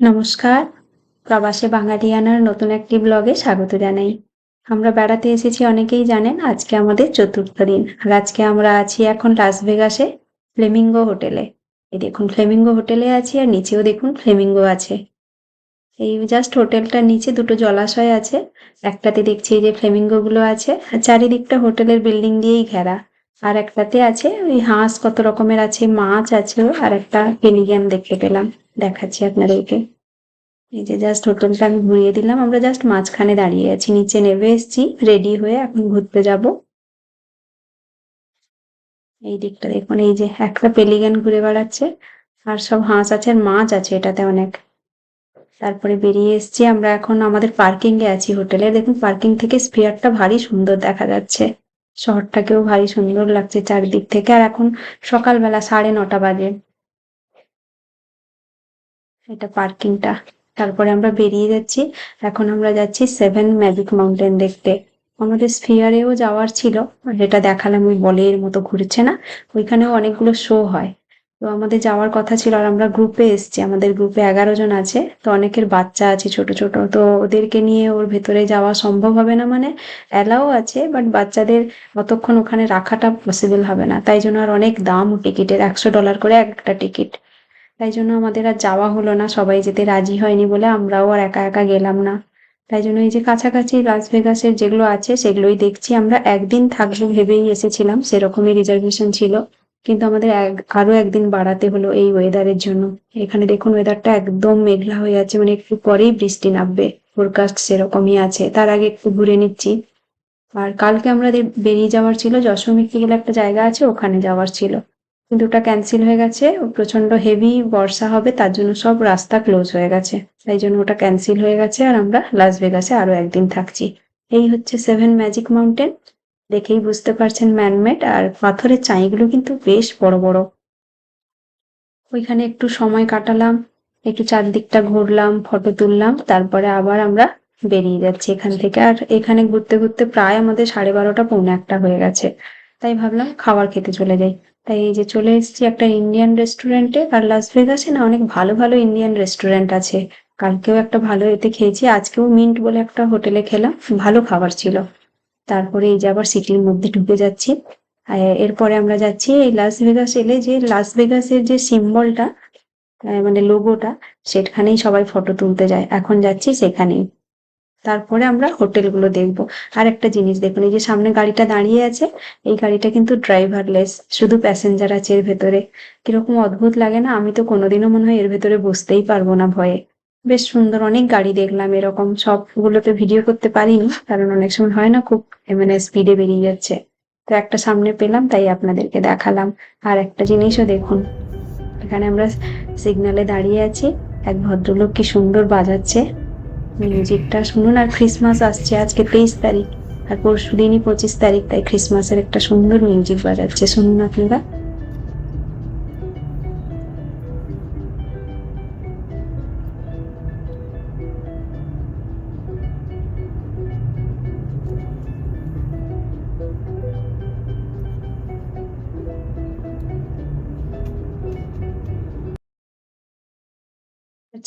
নমস্কার। প্রবাসে বাঙালিয়ানার নতুন একটি ব্লগে স্বাগত জানাই। আমরা বেড়াতে এসেছি, অনেকেই জানেন আজকে আমাদের চতুর্থ দিন। আর আজকে আমরা আছি এখন লাস ভেগাসে ফ্লেমিঙ্গো হোটেলে। এই দেখুন ফ্লেমিঙ্গো হোটেলে আছি আর নিচেও দেখুন ফ্লেমিঙ্গো আছে। এই জাস্ট হোটেলটার নিচে দুটো জলাশয় আছে। একটাতে দেখছি যে ফ্লেমিঙ্গো গুলো আছে। আর চারিদিকটা হোটেলের বিল্ডিং দিয়েই ঘেরা। আর একটাতে আছে ওই হাঁস কত রকমের আছে, মাছ আছে, আর একটা পেলিগ্যান দেখতে পেলাম। দেখাচ্ছি আপনাদেরকে। এই যে জাস্ট হোটেলটা আমি ঘুরিয়ে দিলাম, আমরা জাস্ট মাঝখানে দাঁড়িয়ে আছি, নিচে নেমে এসেছি রেডি হয়ে এখন ঘুরতে যাব। এই দিকটা দেখুন, এই যে একটা পেলিগান ঘুরে বেড়াচ্ছে, আর সব হাঁস আছে আর মাছ আছে এটাতে অনেক। তারপরে বেরিয়ে এসেছি, আমরা এখন আমাদের পার্কিং এ আছি হোটেলে। দেখুন পার্কিং থেকে স্পিয়ারটা ভারী সুন্দর দেখা যাচ্ছে। শহরটাকেও ভারী সুন্দর লাগছে চারিদিক থেকে। আর এখন সকালবেলা সাড়ে নটা বাজে। এটা পার্কিংটা। তারপরে আমরা বেরিয়ে যাচ্ছি। এখন আমরা যাচ্ছি সেভেন ম্যাজিক মাউন্টেন দেখতে। আমাদের স্ফিয়ারেও যাওয়ার ছিল, যেটা দেখালাম ওই বলের মতো ঘুরছে না, ওইখানেও অনেকগুলো শো হয়। তো আমাদের যাওয়ার কথা ছিল, আর আমরা গ্রুপে এসছি। আমাদের গ্রুপে এগারো জন আছে, তো অনেকের বাচ্চা আছে, ছোট ছোট। তো ওদেরকে নিয়ে ওর ভেতরে যাওয়া সম্ভব হবে না মানে অ্যালাও আছে বাট বাচ্চাদের অতক্ষণ ওখানে রাখাটা পসিবল হবে না। তাই জন্য আর অনেক দাম টিকিটের একশো ডলার করে একটা টিকিট তাই জন্য আমাদের আর যাওয়া হলো না, সবাই যেতে রাজি হয়নি বলে আমরাও আর একা একা গেলাম না। তাই জন্য এই যে কাছাকাছি লাস ভেগাসের যেগুলো আছে সেগুলোই দেখছি। আমরা একদিন থাকব ভেবেই এসেছিলাম, সেরকমই রিজার্ভেশন ছিল। কিন্তু আমাদের আরও একদিন বাড়াতে হলো এই ওয়েদারের জন্য। এখানে দেখুন ওয়েদারটা একদম মেঘলা হয়ে আছে মানে একটু পরেই বৃষ্টি নামবে। ফোরকাস্ট সেরকমই আছে। তার আগে একটু ঘুরে নিচ্ছি। আর কালকে আমাদের বেরিয়ে যাওয়ার ছিল যশোমিত্রি গেলে একটা জায়গা আছে, ওখানে যাওয়ার ছিল। কিন্তু ওটা ক্যান্সেল হয়ে গেছে প্রচণ্ড হেভি বর্ষা হবে, তার জন্য সব রাস্তা ক্লোজ হয়ে গেছে। তাই জন্য ওটা ক্যান্সেল হয়ে গেছে আর আমরা লাস ভেগাসে আরও একদিন থাকছি। এই হচ্ছে সেভেন ম্যাজিক মাউন্টেন দেখেই বুঝতে পারছেন ম্যানমেড আর পাথরের চাইগুলো কিন্তু বেশ বড় বড়। ওইখানে একটু সময় কাটালাম, একটু চারদিকটা ঘুরলাম ফটো তুললাম, তারপরে আবার আমরা বেরিয়ে যাচ্ছি এখান থেকে। আর এখানে ঘুরতে ঘুরতে প্রায় আমাদের সাড়ে বারোটা, পৌনে একটা হয়ে গেছে। তাই ভাবলাম খাবার খেতে চলে যাই। তাই এই যে চলে এসেছি একটা ইন্ডিয়ান রেস্টুরেন্টে আর লাস ভেগাসে না অনেক ভালো ভালো ইন্ডিয়ান রেস্টুরেন্ট আছে। কালকেও একটা ভালো এতে খেয়েছি, আজকেও মিন্ট বলে একটা হোটেলে খেলাম, ভালো খাবার ছিল। তারপরে এই যে আবার সিটির মধ্যে ঢুকে যাচ্ছি। এরপরে আমরা যাচ্ছি এই লাস ভেগাস এলে যে লাস ভেগাসের যে সিম্বলটা মানে লোগোটা সেখানেই সবাই ফটো তুলতে যায়। এখন যাচ্ছি সেখানেই। তারপরে আমরা হোটেলগুলো দেখব। আর একটা জিনিস দেখুন, এই যে সামনে গাড়িটা দাঁড়িয়ে আছে, এই গাড়িটা কিন্তু ড্রাইভারলেস শুধু প্যাসেঞ্জার আছে এর ভেতরে। কীরকম অদ্ভুত লাগে না? আমি তো কোনোদিনও মনে হয় এর ভেতরে বসতেই পারব না ভয়ে। বেশ সুন্দর, অনেক গাড়ি দেখলাম এরকম। সবগুলোতে ভিডিও করতে পারিনি, কারণ অনেক সময় হয় না, খুব মানে স্পিডে বেরিয়ে যাচ্ছে। তো একটা সামনে পেলাম, তাই আপনাদেরকে দেখালাম। আর একটা জিনিসও দেখুন, এখানে আমরা সিগনালে দাঁড়িয়ে আছি। এক ভদ্রলোক কি সুন্দর বাজাচ্ছে। মিউজিকটা শুনুন, আর ক্রিসমাস আসছে আজকে তেইশ তারিখ, আর পরশু দিনই পঁচিশ তারিখ, তাই ক্রিসমাসের একটা সুন্দর মিউজিক বাজাচ্ছে। শুনুন আপনারা।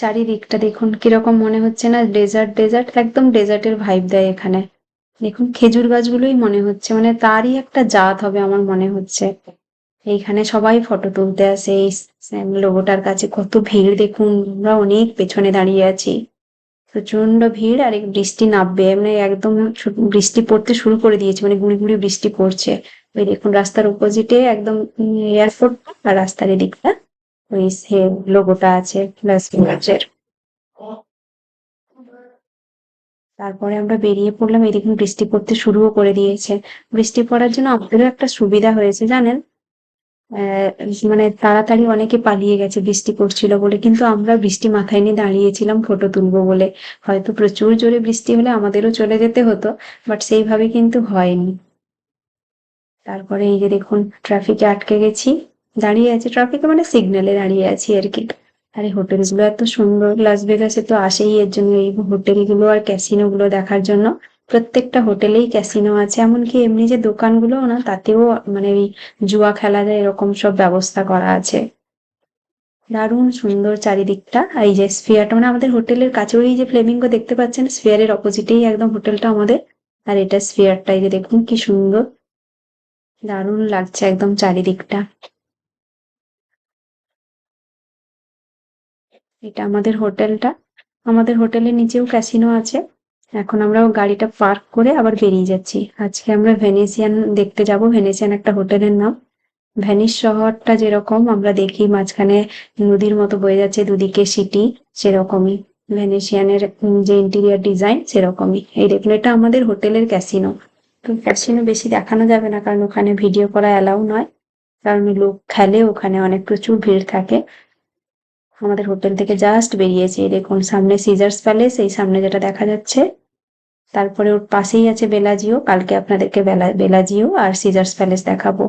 চারিদিকটা দেখুন, কীরকম মনে হচ্ছে না? ডেজার্ট ডেজার্ট একদম ডেজার্টের ভাইব দেয় এখানে। দেখুন, খেজুর গাছগুলোই মনে হচ্ছে মানে তারই একটা জাত হবে আমার মনে হচ্ছে। এইখানে সবাই ফটো তুলতে আসে, এই লোগোটার কাছে কত ভিড়, দেখুন, আমরা অনেক পেছনে দাঁড়িয়ে আছি। প্রচণ্ড ভিড়, আর বৃষ্টি নামবে মানে একদম বৃষ্টি পড়তে শুরু করে দিয়েছে মানে গুঁড়ি গুঁড়ি বৃষ্টি পড়ছে। ওই দেখুন, রাস্তার অপোজিটে একদম এয়ারপোর্ট আর রাস্তার এদিকটা। ওই সে লোগোটা আছে তারপরে আমরা বেরিয়ে পড়লাম এই দেখুন বৃষ্টি পড়তে শুরুও করে দিয়েছে। বৃষ্টি পড়ার জন্য আমাদেরও একটা সুবিধা হয়েছে, জানেন? মানে তাড়াতাড়ি অনেকে পালিয়ে গেছে, বৃষ্টি পড়ছিল বলে, কিন্তু আমরা বৃষ্টি মাথায় নিয়ে দাঁড়িয়েছিলাম ফটো তুলবো বলে। হয়তো প্রচুর জোরে বৃষ্টি হলে আমাদেরও চলে যেতে হতো বাট সেইভাবে কিন্তু হয়নি। তারপরে এই যে দেখুন ট্রাফিকে আটকে গেছি। দাঁড়িয়ে আছি ট্রাফিকে মানে সিগন্যালে দাঁড়িয়ে আছি আর কি। আর এই হোটেলগুলো এত সুন্দর লাস ভেগাসে তো আসেই এর জন্য, এই হোটেলগুলো আর ক্যাসিনো গুলো দেখার জন্য। প্রত্যেকটা হোটেলেই ক্যাসিনো আছে, এমনকি এমনি যে দোকানগুলো না, তাতেও মানে ওই জুয়া খেলা যায় এরকম সব ব্যবস্থা করা আছে। দারুণ সুন্দর চারিদিকটা। এই যে স্ফিয়ারটা মানে আমাদের হোটেলের কাছে ওই যে ফ্লেমিঙ্গো দেখতে পাচ্ছেন স্ফিয়ারের অপোজিটেই একদম হোটেলটা আমাদের। আর এটা স্ফিয়ারটা এই যে দেখুন কি সুন্দর। দারুণ লাগছে একদম চারিদিকটা। এটা আমাদের হোটেলটা। আমাদের হোটেলের নিচেও ক্যাসিনো আছে। এখন আমরা গাড়িটা পার্ক করে আবার বেরিয়ে যাচ্ছি। আজকে আমরা ভেনেসিয়ান দেখতে যাব। ভেনেসিয়ান একটা হোটেলের নাম। ভেনিস শহরটা যেরকম, আমরা দেখি মাঝখানে নদীর মতো বয়ে যাচ্ছে, দুদিকে সিটি সেরকমই। ভেনেসিয়ানের যে ইন্টেরিয়ার ডিজাইন সেরকমই। এই দেখুন, এটা আমাদের হোটেলের ক্যাসিনো তো ক্যাসিনো বেশি দেখানো যাবে না, কারণ ওখানে ভিডিও করা অ্যালাউ নয়। কারণ লোক খেলে, ওখানে অনেক প্রচুর ভিড় থাকে। আমাদের হোটেল থেকে জাস্ট বেরিয়েছি। দেখুন, সামনে সিজার্স প্যালেস এই সামনে যেটা দেখা যাচ্ছে, তারপরে ওর পাশেই আছে বেলাজিও কালকে আপনাদেরকে বেলা বেলাজিও আর সিজার্স প্যালেস দেখাবো।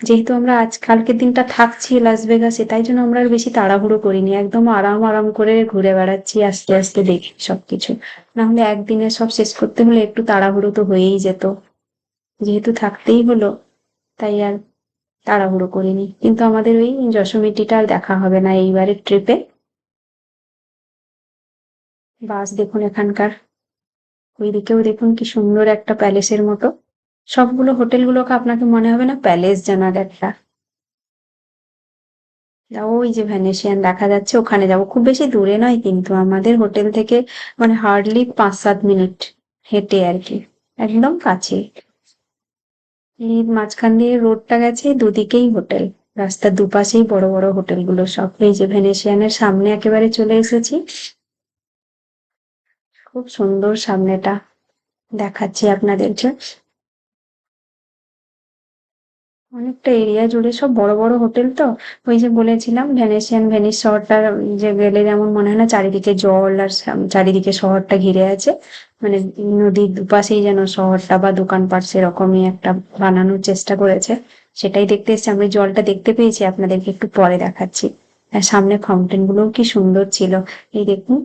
যেহেতু আমরা আজ, কালকের দিনটা থাকছি লাস ভেগাসে তাই জন্য আমরা আর বেশি তাড়াহুড়ো করিনি। একদম আরাম আরাম করে ঘুরে বেড়াচ্ছি, আস্তে আস্তে দেখি সবকিছু। না হলে একদিনে সব শেষ করতে হলে একটু তাড়াহুড়ো তো হয়েই যেত। যেহেতু থাকতেই হলো, তাই আর তাড়াহুড়ো করিনি। কিন্তু আমাদের ওই যশোমিটিটা আর দেখা হবে না এইবারের ট্রিপে বাস দেখুন এখানকার। ওইদিকেও দেখুন কি সুন্দর একটা প্যালেসের মতো। সবগুলো হোটেলগুলোকে আপনাকে মনে হবে না প্যালেস জানার এক একটা ওই যে ভ্যানেশিয়ান দেখা যাচ্ছে, ওখানে যাব। খুব বেশি দূরে নয় কিন্তু আমাদের হোটেল থেকে মানে হার্ডলি পাঁচ সাত মিনিট হেঁটে আর কি। একদম কাছে এই মাঝখান দিয়ে রোডটা গেছে দুদিকেই হোটেল। রাস্তার দুপাশেই বড় বড় হোটেলগুলো সব। এই যে ভেনেশিয়ানের সামনে একেবারে চলে এসেছি। খুব সুন্দর সামনেটা। দেখাচ্ছি আপনাদেরকে। অনেকটা এরিয়া জুড়ে সব বড় বড় হোটেল তো। ওই যে বলেছিলাম ভেনেশিয়ান ভেনিস শহরটা যে গেলে যেমন মনে হয় না চারিদিকে জল আর চারিদিকে শহরটা ঘিরে আছে। মানে নদীর দুপাশেই যেন শহরটা বা দোকানপাট সেরকমই একটা বানানোর চেষ্টা করেছে। সেটাই দেখতে এসেছি। আমি জলটা দেখতে পেয়েছি, আপনাদেরকে একটু পরে দেখাচ্ছি। আর সামনে ফাউন্টেন গুলোও কি সুন্দর ছিল। এই দেখুন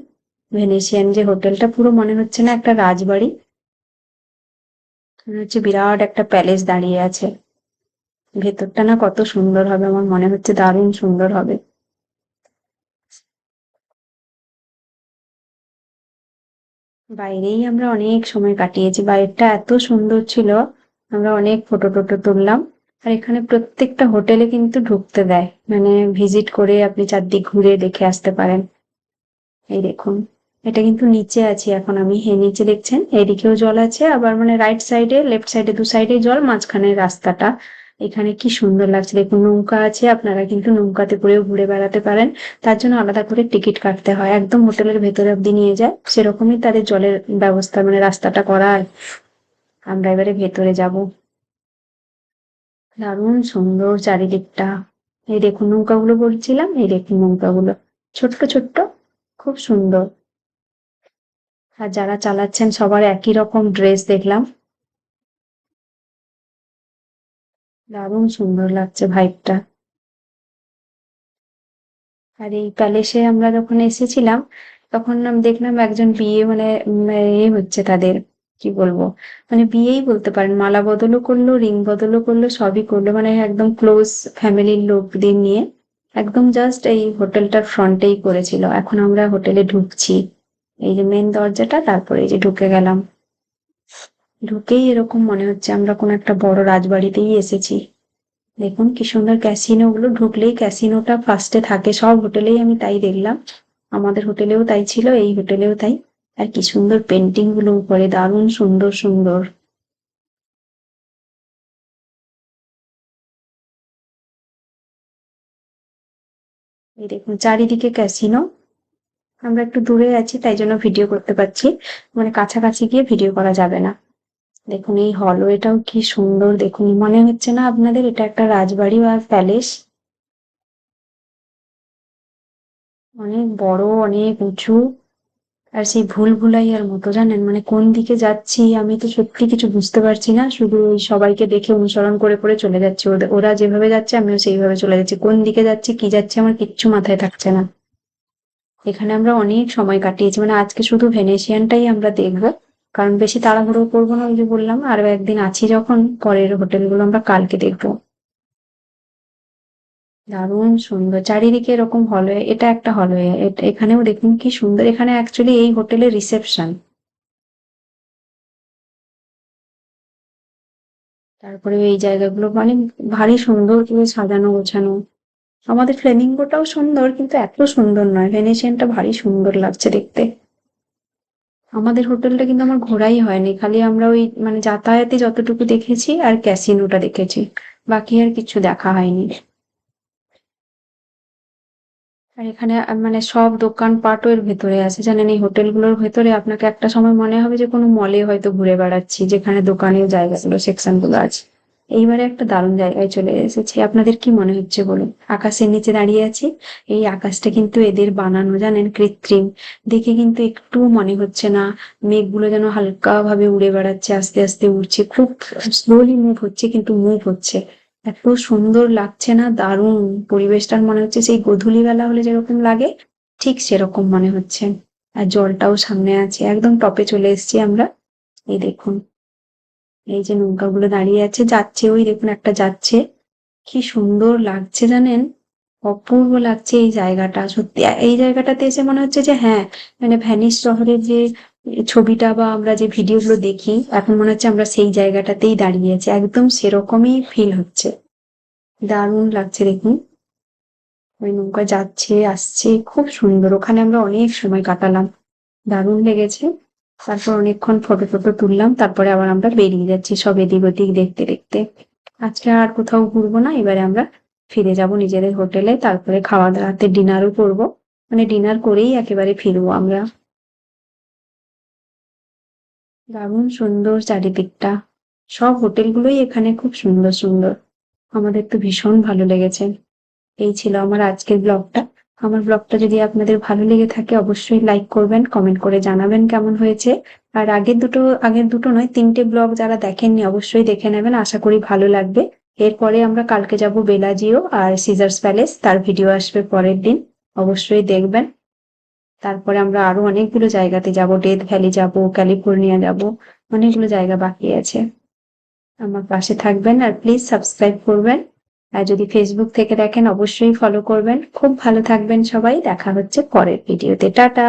ভেনেশিয়ান যে হোটেলটা, পুরো মনে হচ্ছে না একটা রাজবাড়ি। মনে হচ্ছে বিরাট একটা প্যালেস দাঁড়িয়ে আছে। ভেতরটা না কত সুন্দর হবে, আমার মনে হচ্ছে দারুণ সুন্দর হবে। বাইরেই আমরা অনেক সময় কাটিয়েছি, বাইরেটা এত সুন্দর ছিল, আমরা অনেক ফটো টোটো তুললাম, আর এখানে প্রত্যেকটা হোটেলে কিন্তু ঢুকতে দেয় মানে ভিজিট করে আপনি চারদিক ঘুরে দেখে আসতে পারেন। এই দেখুন, এটা কিন্তু নিচে আছি, এখন আমি হে নিচে দেখছেন, এদিকেও জল আছে, আবার মানে রাইট সাইডে লেফট সাইডে দু সাইডে জল মাঝখানে রাস্তাটা। এখানে কি সুন্দর লাগছে। দেখুন, নৌকা আছে, আপনারা কিন্তু নৌকাতে করেও ঘুরে বেড়াতে পারেন। তার জন্য আলাদা করে টিকিট কাটতে হয়। একদম হোটেলের ভেতরে অব্দি নিয়ে যায়। সেরকমই তাদের জলের ব্যবস্থা মানে রাস্তাটা করা আমরা এবারে ভেতরে যাব। দারুণ সুন্দর চারিদিকটা। এই দেখুন, নৌকাগুলো বলছিলাম, এই দেখুন নৌকাগুলো। ছোট্ট ছোট্ট, খুব সুন্দর। আর যারা চালাচ্ছেন, সবার একই রকম ড্রেস দেখলাম। দারুণ সুন্দর লাগছে ভাইবটা আর এই প্যালেসে আমরা যখন এসেছিলাম, তখন দেখলাম একজন বিয়ে মানে এ হচ্ছে তাদের, কি বলব? মানে বিয়েই বলতে পারেন, মালা বদলও করল রিং বদলও করল, সবই করল মানে একদম ক্লোজ ফ্যামিলির লোকদের নিয়ে। একদম জাস্ট এই হোটেলটার ফ্রন্টেই করেছিল। এখন আমরা হোটেলে ঢুকছি। এই যে মেন দরজাটা, তারপরে এই যে ঢুকে গেলাম। ঢুকেই এরকম মনে হচ্ছে আমরা কোনো একটা বড় রাজবাড়িতেই এসেছি। দেখুন কি সুন্দর ক্যাসিনো গুলো, ঢুকলেই ক্যাসিনোটা ফার্স্টে থাকে। সব হোটেলেই আমি তাই দেখলাম। আমাদের হোটেলেও তাই ছিল, এই হোটেলেও তাই। আর কি সুন্দর পেন্টিংগুলো উপরে, দারুণ সুন্দর সুন্দর। এই দেখুন, চারিদিকে ক্যাসিনো আমরা একটু দূরে আছি, তাই জন্য ভিডিও করতে পারছি। মানে কাছাকাছি গিয়ে ভিডিও করা যাবে না। দেখুন, এই হলওয়েটাও কি সুন্দর। দেখুন, মনে হচ্ছে না আপনাদের এটা একটা রাজবাড়ি বা প্যালেস? অনেক বড়, অনেক উঁচু। আর সেই ভুল ভুলাইয়ার মতো, জানেন? মানে কোন দিকে যাচ্ছি আমি তো সত্যি কিছু বুঝতে পারছি না। শুধু সবাইকে দেখে অনুসরণ করে করে চলে যাচ্ছি। ওরা যেভাবে যাচ্ছে, আমিও সেইভাবে চলে যাচ্ছি। কোন দিকে যাচ্ছি, কি যাচ্ছে, আমার কিচ্ছু মাথায় থাকছে না। এখানে আমরা অনেক সময় কাটিয়েছি। মানে আজকে শুধু ভেনেশিয়ানটাই আমরা দেখব। কারণ বেশি তাড়াহুড়ো করব না, ওই যে বললাম, আরও একদিন আছি যখন, পরের হোটেলগুলো আমরা কালকে দেখব। দারুণ সুন্দর, চারিদিকে এরকম হলওয়ে এটা একটা হলওয়ে এখানেও দেখুন কি সুন্দর, এখানে অ্যাকচুয়ালি এই হোটেলের রিসেপশন তারপরে এই জায়গাগুলো মানে ভারী সুন্দর করে সাজানো গোছানো। আমাদের ফ্লেমিঙ্গোটাও সুন্দর, কিন্তু এত সুন্দর নয় ভেনেশিয়ানটা ভারী সুন্দর লাগছে দেখতে। আমাদের হোটেলটা কিন্তু আমার ঘোরাই হয়নি। খালি আমরা ওই মানে যাতায়াতে যতটুকু দেখেছি আর ক্যাসিনোটা দেখেছি। বাকি আর কিছু দেখা হয়নি। আর এখানে মানে সব দোকানপাটও এর ভেতরে আছে। জানেন, এই হোটেলগুলোর ভেতরে আপনাকে একটা সময় মনে হবে যে কোনো মলে হয়তো ঘুরে বেড়াচ্ছি, যেখানে দোকানের জায়গাগুলো সেকশনগুলো আছে। এইবারে একটা দারুণ জায়গায় চলে এসেছি। আপনাদের কি মনে হচ্ছে বলুন? আকাশের নিচে দাঁড়িয়ে আছি। এই আকাশটা কিন্তু এদের বানানো, জানেন, কৃত্রিম। দেখে কিন্তু একটু মনে হচ্ছে না, মেঘগুলো যেন হালকা ভাবে উড়ে বেড়াচ্ছে, আস্তে আস্তে উড়ছে। খুব স্লোলি মুভ হচ্ছে, কিন্তু মুভ হচ্ছে। এত সুন্দর লাগছে না, দারুণ পরিবেশটার মনে হচ্ছে, সেই গধূলি বেলা হলে যেরকম লাগে, ঠিক সেরকম মনে হচ্ছে। আর জলটাও সামনে আছে, একদম টপে চলে এসেছি আমরা। এই দেখুন। এই যে নৌকাগুলো দাঁড়িয়ে আছে, যাচ্ছে ওই দেখুন একটা যাচ্ছে। কি সুন্দর লাগছে জানেন? অপূর্ব লাগছে এই জায়গাটা, সত্যি। এই জায়গাটাতে এসে মনে হচ্ছে যে হ্যাঁ মানে ভ্যানিস শহরের যে ছবিটা বা আমরা যে ভিডিওগুলো দেখি, এখন মনে হচ্ছে আমরা সেই জায়গাটাতেই দাঁড়িয়ে আছি। একদম সেরকমই ফিল হচ্ছে। দারুণ লাগছে দেখুন। ওই নৌকা যাচ্ছে, আসছে, খুব সুন্দর। ওখানে আমরা অনেক সময় কাটালাম। দারুণ লেগেছে। তারপর অনেকক্ষণ ফটো টটো তুললাম, তারপরে আবার আমরা বেরিয়ে যাচ্ছি সব এদিক ওদিক দেখতে দেখতে। আজকে আর কোথাও ঘুরবো না, এবারে আমরা ফিরে যাব নিজেদের হোটেলে তারপরে খাওয়া দাওয়াতে ডিনারও করব। মানে ডিনার করেই একেবারে ফিরবো আমরা। দারুণ সুন্দর চারিদিকটা। সব হোটেলগুলোই এখানে খুব সুন্দর সুন্দর। আমাদের তো ভীষণ ভালো লেগেছে। এই ছিল আমার আজকের ব্লগটা আমার ব্লগটা যদি আপনাদের ভালো লেগে থাকে, অবশ্যই লাইক করবেন কমেন্ট করে জানাবেন কেমন হয়েছে। আর আগের দুটো আগের দুটো নয়, তিনটে ব্লগ যারা দেখেননি, অবশ্যই দেখে নেবেন, আশা করি ভালো লাগবে। এরপরে আমরা কালকে যাব বেলাজিও আর সিজার্স প্যালেস তার ভিডিও আসবে পরের দিন, অবশ্যই দেখবেন। তারপরে আমরা আরও অনেকগুলো জায়গাতে যাব ডেথ ভ্যালি যাব ক্যালিফোর্নিয়া যাব, অনেকগুলো জায়গা বাকি আছে। আমার পাশে থাকবেন আর প্লিজ সাবস্ক্রাইব করবেন। আর যদি ফেসবুক থেকে দেখেন, অবশ্যই ফলো করবেন। খুব ভালো থাকবেন সবাই। দেখা হচ্ছে পরের ভিডিওতে টাটা!